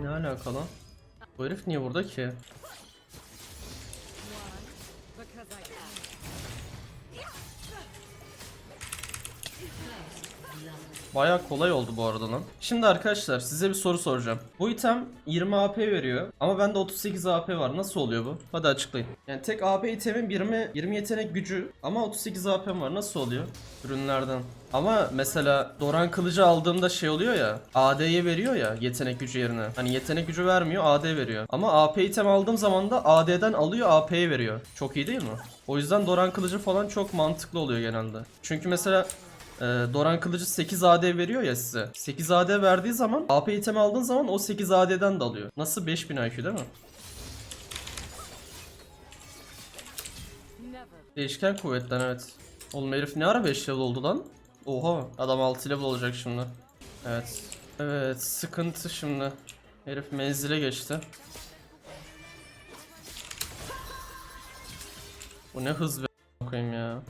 Ne alaka lan? Bu herif niye burada ki? Baya kolay oldu bu arada lan. Şimdi arkadaşlar size bir soru soracağım. Bu item 20 AP veriyor ama bende 38 AP var. Nasıl oluyor bu? Hadi açıklayın. Yani tek AP itemin 20, 20 yetenek gücü ama 38 AP'm var. Nasıl oluyor? Ürünlerden. Ama mesela Doran kılıcı aldığımda şey oluyor ya AD'ye veriyor ya yetenek gücü yerine. Hani yetenek gücü vermiyor AD veriyor. Ama AP item aldığım zaman da AD'den alıyor AP'ye veriyor. Çok iyi değil mi? O yüzden Doran kılıcı falan çok mantıklı oluyor genelde. Çünkü mesela ee, Doran kılıcı 8 AD veriyor ya size. 8 AD verdiği zaman AP item aldığın zaman o 8 AD'den de alıyor. Nasıl 5000 IQ değil mi? Değişken kuvvetten evet. Oğlum herif ne ara 5 level oldu lan? Oha adam 6 level olacak şimdi. Evet. Evet sıkıntı şimdi. Herif menzile geçti. Bu ne hız be koyayım ya.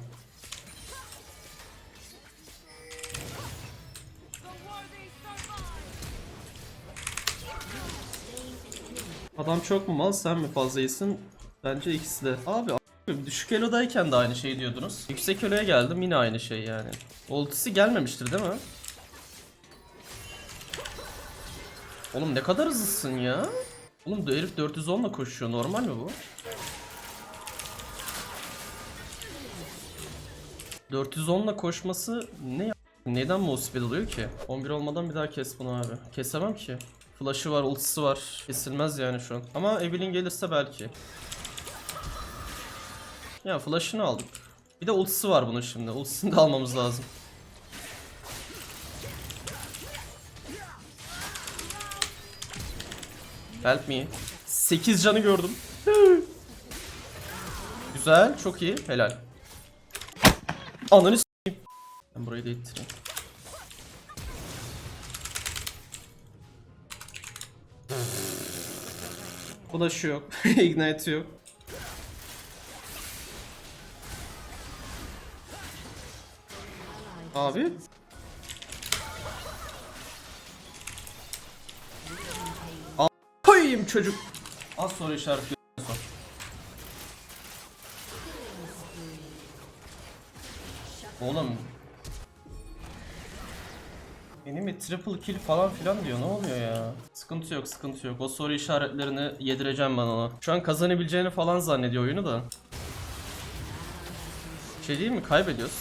Adam çok mu mal sen mi fazla iyisin? Bence ikisi de. Abi düşük elodayken de aynı şey diyordunuz. Yüksek eloya geldim yine aynı şey yani. Ultisi gelmemiştir değil mi? Oğlum ne kadar hızlısın ya. Oğlum herif 410 ile koşuyor normal mi bu? 410 ile koşması ne ya? Neden mouse speed oluyor ki? 11 olmadan bir daha kes bunu abi. Kesemem ki. Flash'ı var, ultisi var. Kesilmez yani şu an. Ama Evelyn gelirse belki. Ya flash'ını aldık. Bir de ultisi var bunun şimdi. Ultisini de almamız lazım. Help me. 8 canı gördüm. Güzel, çok iyi. Helal. Ananı s**eyim. Ben burayı da ittireyim. Flash'ı yok. Ignite yok. Abi. A- Koyayım çocuk. Az sonra. Son. Oğlum. Benim mi triple kill falan filan diyor ne oluyor ya? Sıkıntı yok sıkıntı yok o soru işaretlerini yedireceğim ben ona. Şu an kazanabileceğini falan zannediyor oyunu da. Şey değil mi kaybediyoruz.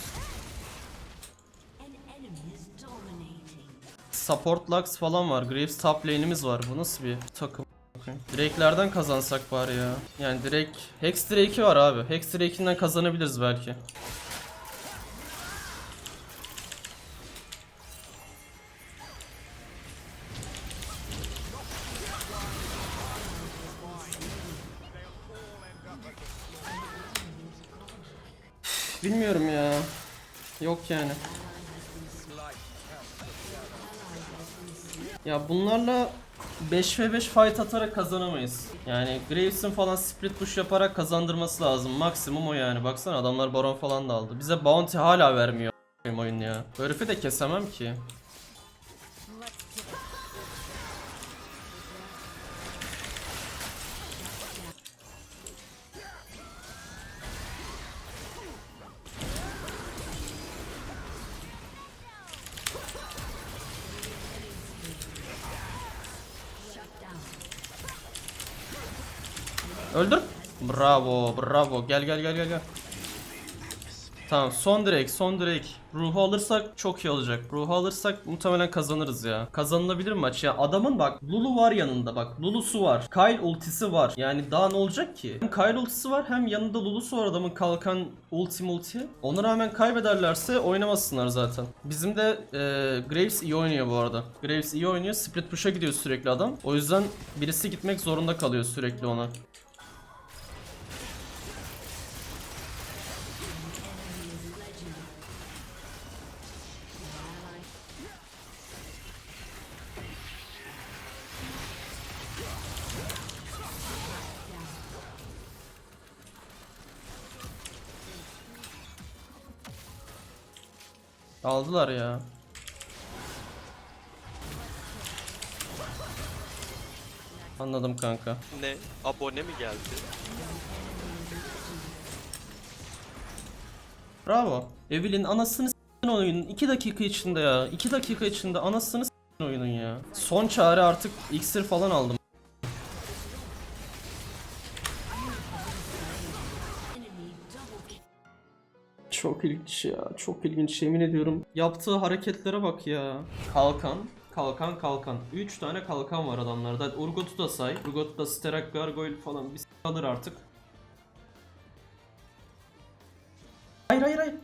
Support Lux falan var. Graves top lane'imiz var. Bu nasıl bir takım? Drake'lerden kazansak bari ya. Yani Drake... Hex Drake'i var abi. Hex Drake'inden kazanabiliriz belki. Bilmiyorum ya. Yok yani. Ya bunlarla 5 ve 5 fight atarak kazanamayız. Yani Graves'in falan split push yaparak kazandırması lazım. Maksimum o yani. Baksana adamlar baron falan da aldı. Bize bounty hala vermiyor oyun ya. Bu de kesemem ki. Öldür. Bravo, bravo. Gel gel gel gel gel. Tamam, son direkt, son direkt. Ruhu alırsak çok iyi olacak. Ruhu alırsak muhtemelen kazanırız ya. Kazanılabilir maç ya. Adamın bak Lulu var yanında bak. Lulu'su var. Kyle ultisi var. Yani daha ne olacak ki? Hem Kyle ultisi var hem yanında Lulu'su var adamın kalkan ulti multi. Ona rağmen kaybederlerse oynamasınlar zaten. Bizim de e, Graves iyi oynuyor bu arada. Graves iyi oynuyor. Split push'a gidiyor sürekli adam. O yüzden birisi gitmek zorunda kalıyor sürekli ona. Aldılar ya. Anladım kanka. Ne? Abone mi geldi? Bravo. Evelyn anasını s**tin oyunun 2 dakika içinde ya. 2 dakika içinde anasını s**tin oyunun ya. Son çare artık iksir falan aldım. Çok ilginç ya. Çok ilginç yemin ediyorum. Yaptığı hareketlere bak ya. Kalkan. Kalkan kalkan. 3 tane kalkan var adamlarda. Urgot'u da say. Urgot da Sterak Gargoyle falan bir alır artık. Hayır hayır hayır.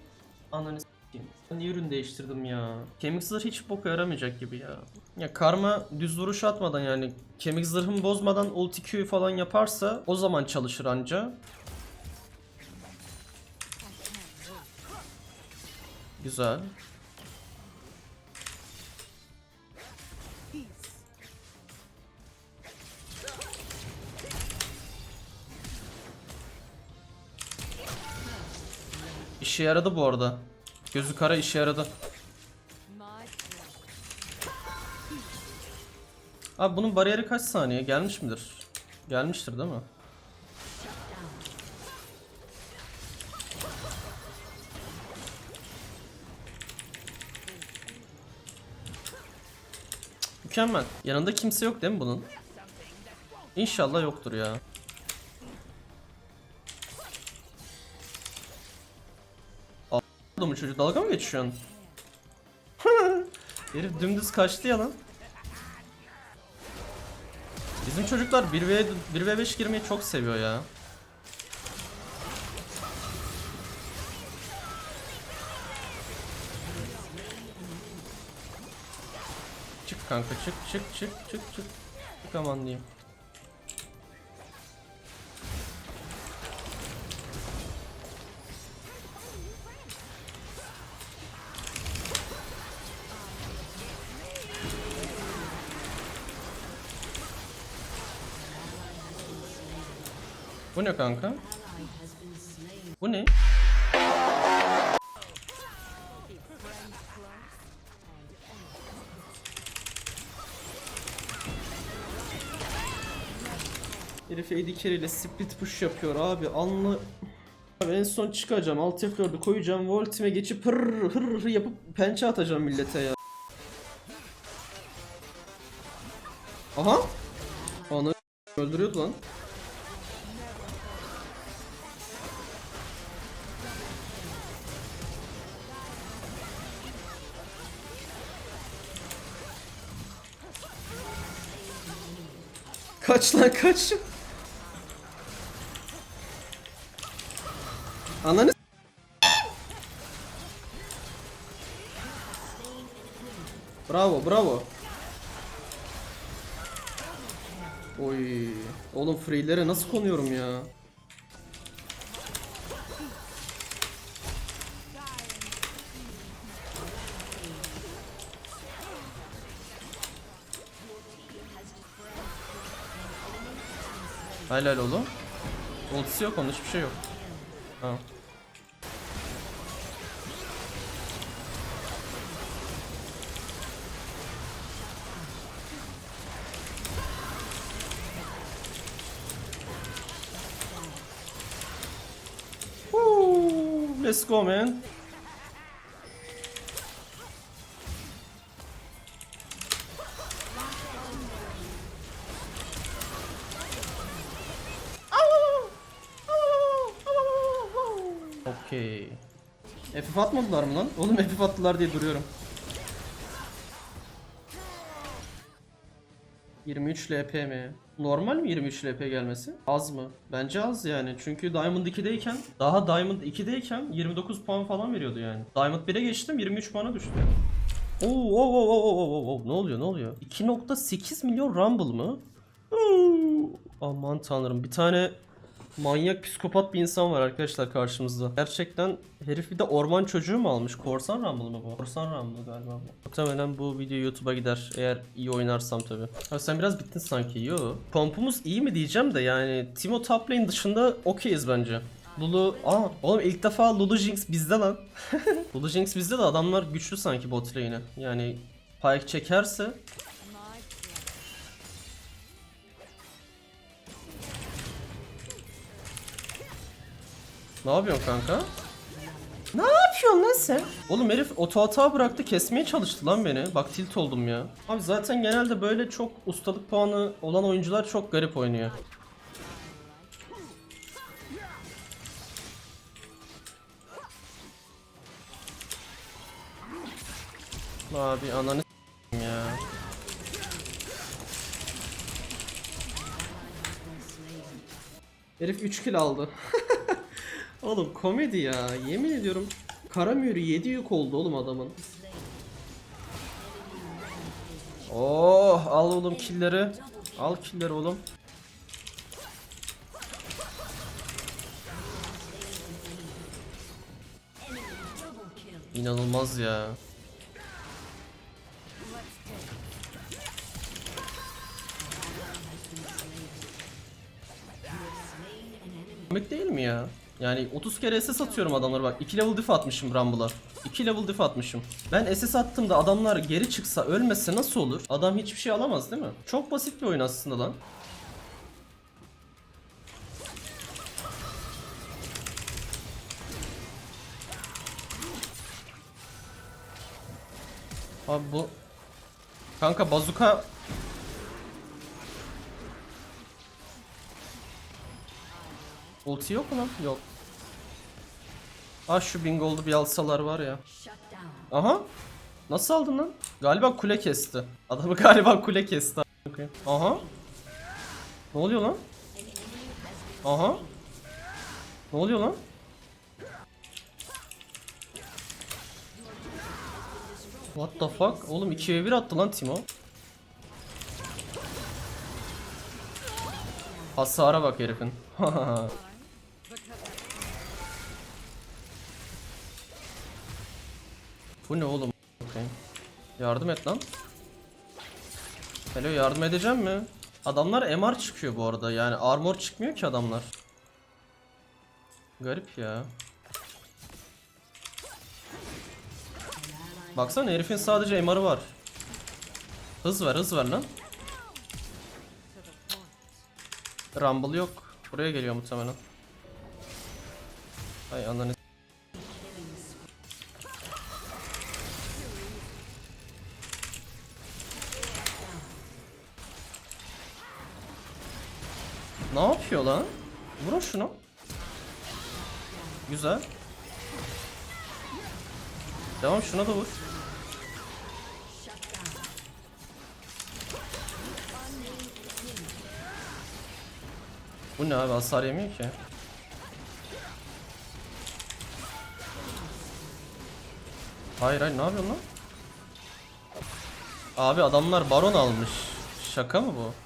Ananı s**eyim. Ben niye ürün değiştirdim ya? Kemik zırh hiç boka yaramayacak gibi ya. Ya karma düz vuruş atmadan yani kemik zırhımı bozmadan ulti Q falan yaparsa o zaman çalışır anca. Güzel. İşe yaradı bu arada. Gözü kara işe yaradı. Abi bunun bariyeri kaç saniye? Gelmiş midir? Gelmiştir değil mi? Mükemmel. Yanında kimse yok değil mi bunun? İnşallah yoktur ya. Adamın çocuğu dalga mı geçiyorsun? Herif dümdüz kaçtı ya lan. Bizim çocuklar 1v 1v5 girmeyi çok seviyor ya. Kanka çık çık çık çık çık. Çık aman diyeyim. Bu ne kanka? Herif AD ile split push yapıyor abi. Anla Abi en son çıkacağım alt F4'ü koyacağım voltime geçip hır hır hır yapıp pençe atacağım millete ya. Aha! Onu öldürüyordu lan. Kaç lan kaç. Ananı Bravo bravo. Oy. Oğlum free'lere nasıl konuyorum ya? Helal oğlum. Ultisi yok onun hiçbir şey yok. Ha. Let's go man. Okey. FF atmadılar mı lan? Oğlum FF attılar diye duruyorum. 23 LP mi? Normal mi 23 LP gelmesi? Az mı? Bence az yani. Çünkü Diamond 2'deyken daha Diamond 2'deyken 29 puan falan veriyordu yani. Diamond 1'e geçtim 23 puana düştü. Oo, oo, oo, oo, oo, oo. Ne oluyor ne oluyor? 2.8 milyon Rumble mı? Oo, Aman tanrım bir tane manyak psikopat bir insan var arkadaşlar karşımızda. Gerçekten herif bir de orman çocuğu mu almış? Korsan Rumble mı bu? Korsan Rumble galiba bu. Muhtemelen bu video YouTube'a gider eğer iyi oynarsam tabi. Ha sen biraz bittin sanki. Yo. Kompumuz iyi mi diyeceğim de yani Timo top lane dışında okeyiz bence. Lulu, aa oğlum ilk defa Lulu Jinx bizde lan. Lulu Jinx bizde de adamlar güçlü sanki bot lane'e. Yani Pyke çekerse Ne yapıyorsun kanka? Ne yapıyorsun lan sen? Oğlum herif oto hata bıraktı kesmeye çalıştı lan beni. Bak tilt oldum ya. Abi zaten genelde böyle çok ustalık puanı olan oyuncular çok garip oynuyor. Abi ananı ya. Herif 3 kill aldı. oğlum komedi ya. Yemin ediyorum. Karamürü 7 yük oldu oğlum adamın. Oh al oğlum killleri. Al killleri oğlum. İnanılmaz ya. Komik değil mi ya? Yani 30 kere SS atıyorum adamlara bak. 2 level diff atmışım Rumble'a. 2 level diff atmışım. Ben SS attığımda adamlar geri çıksa ölmese nasıl olur? Adam hiçbir şey alamaz değil mi? Çok basit bir oyun aslında lan. Abi bu... Kanka bazuka... Ulti yok mu lan? Yok. Ah şu Bingol'du bir alsalar var ya. Aha. Nasıl aldın lan? Galiba kule kesti. Adamı galiba kule kesti. Aha. Ne oluyor lan? Aha. Ne oluyor lan? What the fuck? Oğlum 2'ye 1 attı lan Timo. Hasara bak herifin. Bu ne oğlum? Bakayım. Yardım et lan. Hello yardım edeceğim mi? Adamlar MR çıkıyor bu arada yani armor çıkmıyor ki adamlar. Garip ya. Baksana herifin sadece MR'ı var. Hız ver hız ver lan. Rumble yok. Buraya geliyor muhtemelen. Ay ananı yapıyor lan? Vurun şunu. Güzel. Devam şuna da vur. Bu ne abi hasar yemiyor ki. Hayır hayır ne yapıyorsun lan? Abi adamlar baron almış. Şaka mı bu?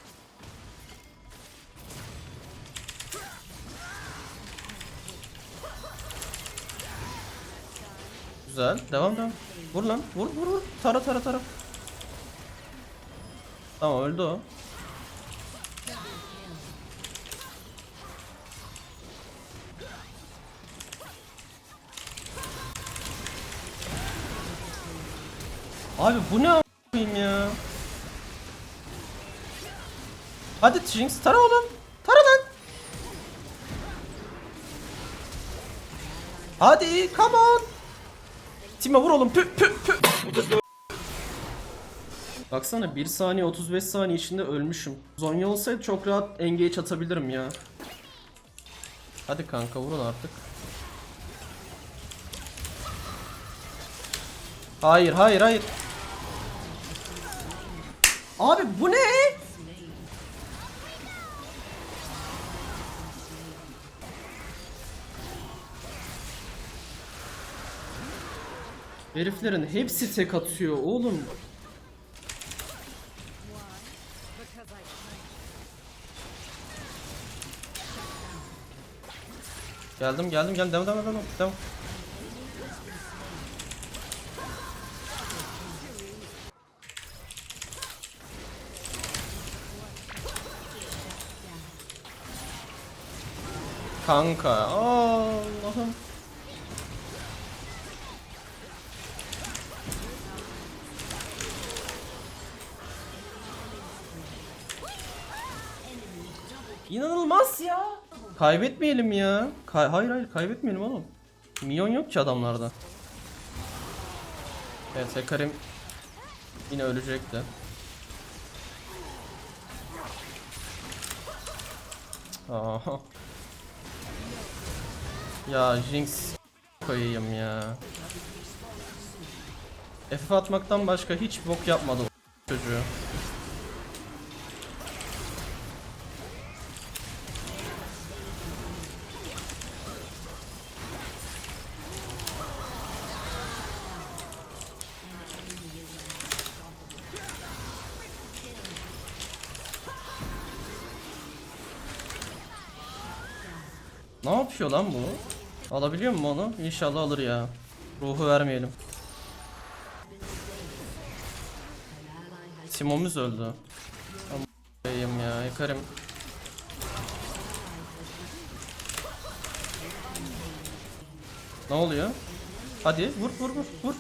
Güzel. Devam devam. Vur lan. Vur vur vur. Tara tara tara. Tamam öldü o. Abi bu ne a**ayım ya? Hadi Jinx tara oğlum. Tara lan. Hadi come on. Timo vur oğlum. Pü pü pü. Baksana 1 saniye 35 saniye içinde ölmüşüm. Zonya olsaydı çok rahat engage atabilirim ya. Hadi kanka vurun artık. Hayır hayır hayır. Abi bu ne? Heriflerin hepsi tek atıyor oğlum. Geldim geldim geldim devam devam devam devam. Kanka Allah'ım. İnanılmaz ya. Kaybetmeyelim ya. Kay- hayır hayır kaybetmeyelim oğlum. Minyon yok ki adamlarda. Evet Hekarim yine ölecekti. Aha. Ya Jinx koyayım ya. FF atmaktan başka hiç bok yapmadı o çocuğu. Ne yapıyor lan bu? Alabiliyor mu onu? İnşallah alır ya. Ruhu vermeyelim. Timomuz öldü. Amayım ya yakarım. Ne oluyor? Hadi vur vur vur vur.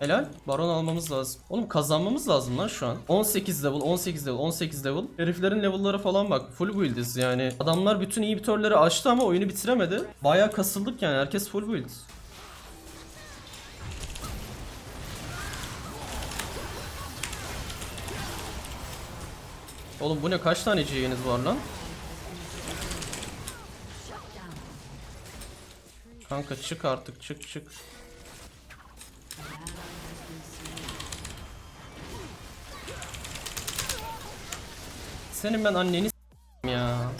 Helal. Baron almamız lazım. Oğlum kazanmamız lazım lan şu an. 18 level, 18 level, 18 level. Heriflerin level'lara falan bak. Full build'iz yani. Adamlar bütün inhibitörleri açtı ama oyunu bitiremedi. Bayağı kasıldık yani. Herkes full build. Oğlum bu ne? Kaç tane C'niz var lan? Kanka çık artık çık çık. Senin ben anneni ya.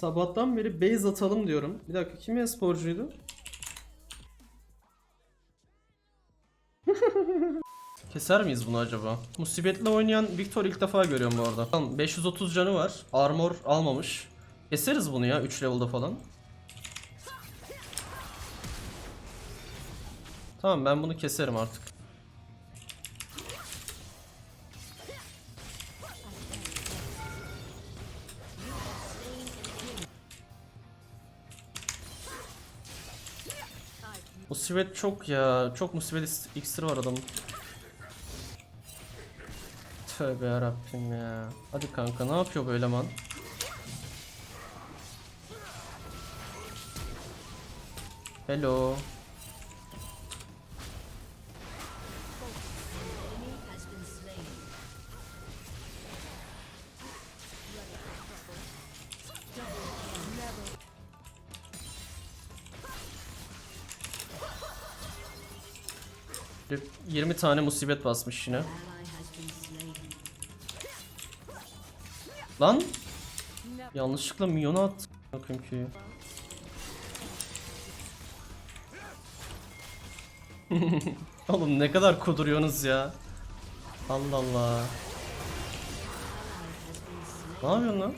Sabahtan beri base atalım diyorum. Bir dakika kim e-sporcuydu? Keser miyiz bunu acaba? Musibetle oynayan Victor ilk defa görüyorum bu arada. Tamam 530 canı var. Armor almamış. Keseriz bunu ya 3 level'da falan. Tamam ben bunu keserim artık. Musibet çok ya. Çok musibet iksiri var adamın. Tövbe yarabbim ya. Hadi kanka ne yapıyor bu eleman? Hello. 20 tane musibet basmış yine. Lan! Yanlışlıkla milyonu attı. Bakayım ki. Oğlum ne kadar kuduruyorsunuz ya. Allah Allah. Ne yapıyorsun lan?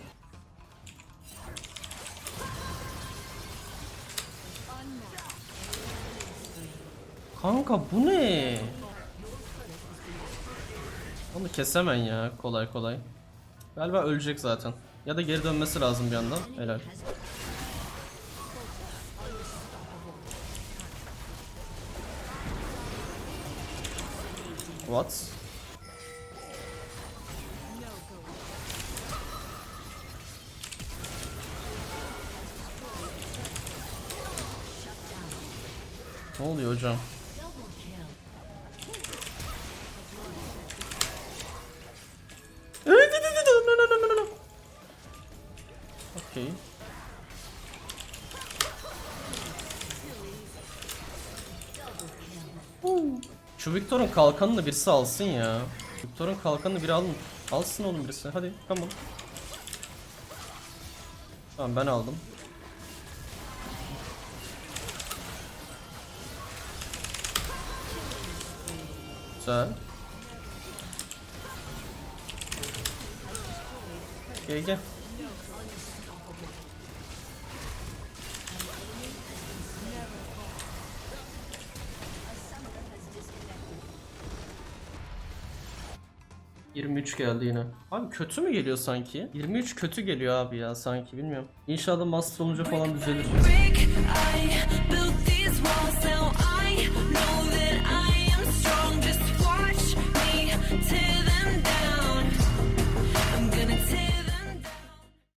Kanka bu ne? Onu kesemen ya kolay kolay. Galiba ölecek zaten. Ya da geri dönmesi lazım bir yandan. Helal. What? Ne oluyor hocam? Şu Victor'un kalkanını birisi alsın ya. Victor'un kalkanını biri alın. Alsın oğlum birisi. Hadi on. Tamam ben aldım. Güzel. Gel gel. ...23 geldi yine. Abi kötü mü geliyor sanki? 23 kötü geliyor abi ya sanki bilmiyorum. İnşallah master olunca falan düzelir.